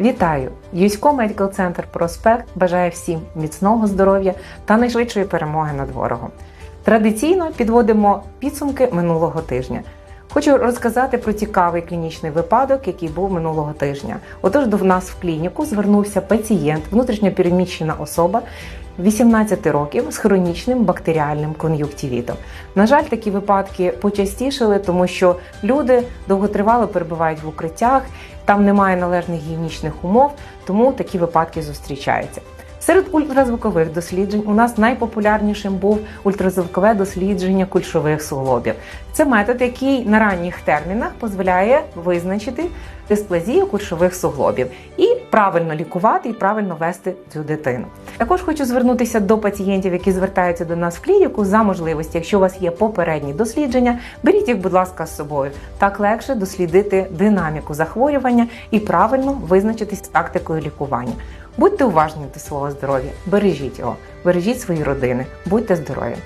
Вітаю! Юсько Медикал Центр Проспект бажає всім міцного здоров'я та найшвидшої перемоги над ворогом. Традиційно підводимо підсумки минулого тижня. Хочу розказати про цікавий клінічний випадок, який був минулого тижня. Отож, до нас в клініку звернувся пацієнт, внутрішньопереміщена особа 18 років з хронічним бактеріальним кон'юктивітом. На жаль, такі випадки почастішили, тому що люди довготривало перебувають в укриттях, там немає належних гігієнічних умов, тому такі випадки зустрічаються. Серед ультразвукових досліджень у нас найпопулярнішим був ультразвукове дослідження кульшових суглобів. Це метод, який на ранніх термінах дозволяє визначити дисплазію кульшових суглобів і правильно лікувати і правильно вести цю дитину. Також хочу звернутися до пацієнтів, які звертаються до нас в клініку за можливості, якщо у вас є попередні дослідження, беріть їх, будь ласка, з собою. Так легше дослідити динаміку захворювання і правильно визначитись з тактикою лікування. Будьте уважні до свого здоров'я, бережіть його, бережіть свої родини, будьте здорові.